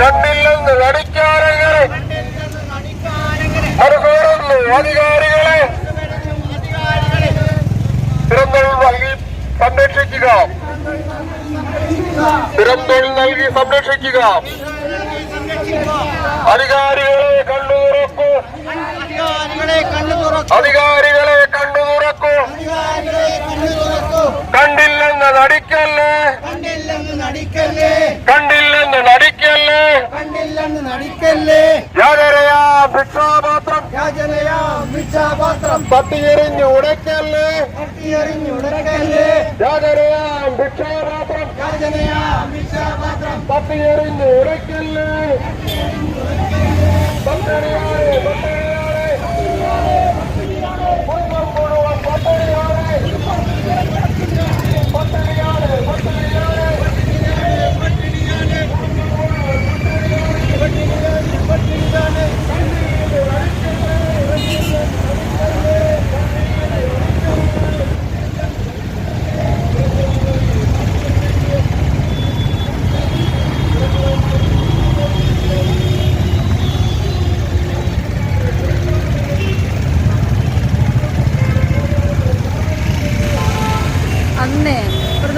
കണ്ടില്ലെന്ന് നടിക്കാരങ്ങളെ മറുകോറുന്നു അധികാരികളെ തിരുന്തൊഴിൽ നൽകി സംരക്ഷിക്കുക. തിരുന്തൊഴിൽ നൽകി സംരക്ഷിക്കുക. അധികാരികളെ അധികാരികളെ അധികാരികളെ കണ്ണു തുറക്കൂ. അധികാരികളെ കണ്ണു തുറക്കൂ. കണ്ടില്ലെന്ന് നടിക്കല്ലേ? കണ്ടില്ലെന്ന് നടിക്കല്ലേ? കണ്ടില്ലെന്ന് നടിക്കല്ലേ? യാതരയാ ഭിക്ഷാപാത്രം. യാചനയാ ഭിക്ഷാപാത്രം. പട്ടിയെറിഞ്ഞ് ഉടക്കല്ലേ? പട്ടിയെറിഞ്ഞ് ഉടക്കല്ലേ? യാതരയാ ഭിക്ഷാപാത്രം. യാചനയാ ഭിക്ഷാപാത്രം. പട്ടിയെറിഞ്ഞ് ഉടക്കല്ലേ? പട്ടിണിയാരെ പട്ടിണിയാരെ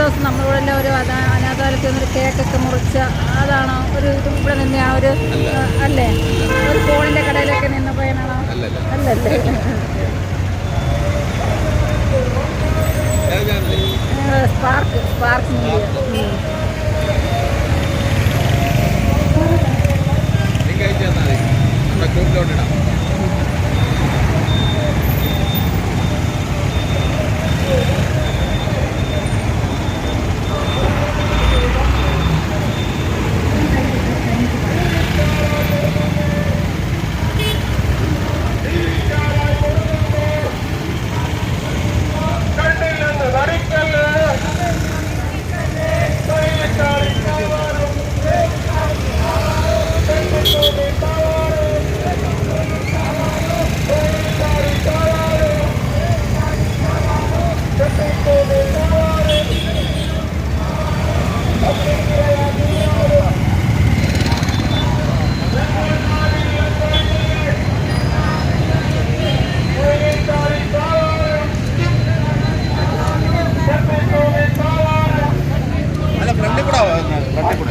ദിവസം നമ്മളിവിടെ ഒരു അനാ- അനാഥാലയത്തിൽ നിന്നൊരു കേക്കൊക്കെ മുറിച്ച് അതാണോ? ഒരു ഇവിടെ നിന്ന് ആ ഒരു അല്ലേ? ഒരു ഫോണിന്റെ കടയിലൊക്കെ നിന്ന് പോയനാണോ അല്ലല്ലേ. Spark spark media.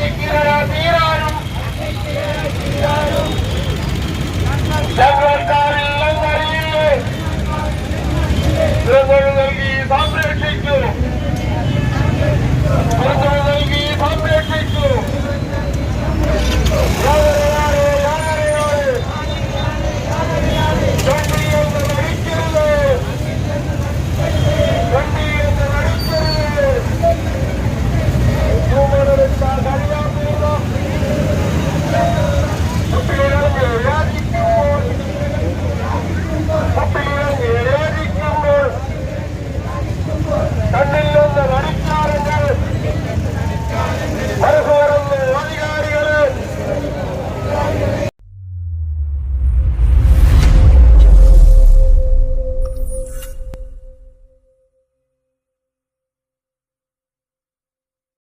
தீராரும் தீராரும்